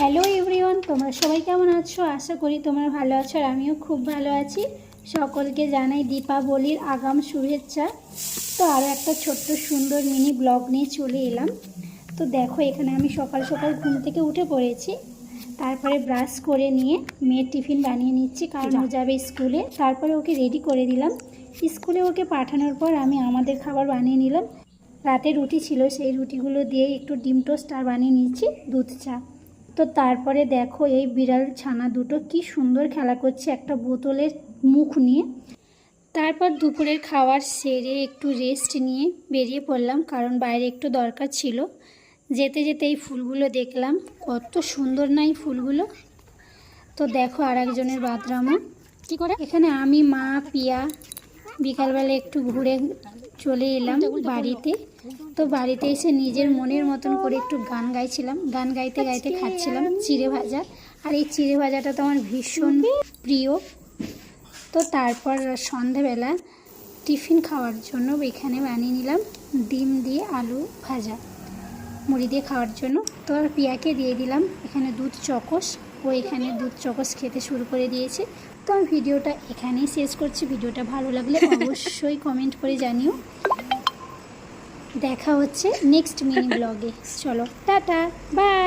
Hello everyone তোমরা সবাই কেমন আছো? আশা করি তোমরা ভালো আছো আর আমিও খুব ভালো আছি। সকলকে জানাই দীপাবলির আগাম শুভেচ্ছা। তো আরও একটা ছোট্ট সুন্দর মিনি ব্লগ নিয়ে চলে এলাম। তো দেখো এখানে আমি সকাল সকাল ঘুম থেকে উঠে পড়েছি। তারপরে ব্রাশ করে নিয়ে মেয়ের টিফিন বানিয়ে নিচ্ছি কারণ ও যাবে স্কুলে। তারপরে ওকে রেডি করে দিলাম। স্কুলে ওকে পাঠানোর পর আমি আমাদের খাবার বানিয়ে নিলাম। রাতে রুটি ছিল সেই রুটিগুলো দিয়ে একটু ডিম টোস্ট আর বানিয়ে নিচ্ছি দুধ চা। তো তারপরে দেখো এই বিড়াল ছানা দুটো কি সুন্দর খেলা করছে একটা বোতলের মুখ নিয়ে। তারপর দুপুরের খাওয়ার সেরে একটু রেস্ট নিয়ে বেরিয়ে পড়লাম কারণ বাইরে একটু দরকার ছিল। যেতে যেতে এই ফুলগুলো দেখলাম, কত সুন্দর না এই ফুলগুলো। তো দেখো আর একজনের বাদরামা কী করে? এখানে আমি, মা, পিয়া বিকালবেলা একটু ঘুরে চলে এলাম বাড়িতে। তো বাড়িতে এসে নিজের মনের মতন করে একটু গান গাইছিলাম। গান গাইতে গাইতে খাচ্ছিলাম চিড়ে ভাজা। আর এই চিড়ে ভাজাটা তো আমার ভীষণ প্রিয়। তো তারপর সন্ধেবেলা টিফিন খাওয়ার জন্য এখানে বানিয়ে নিলাম ডিম দিয়ে আলু ভাজা। মুড়ি দিয়ে খাওয়ার জন্য। তো আর পিয়াকে দিয়ে দিলাম এখানে দুধ চকস। ও এখানে দুধ চকস খেতে শুরু করে দিয়েছে। তো আমি ভিডিওটা এখানেই শেষ করছি। ভিডিওটা ভালো লাগলে অবশ্যই কমেন্ট করে জানিও। দেখা হচ্ছে নেক্সট মিনি ব্লগে চলো, টাটা বাই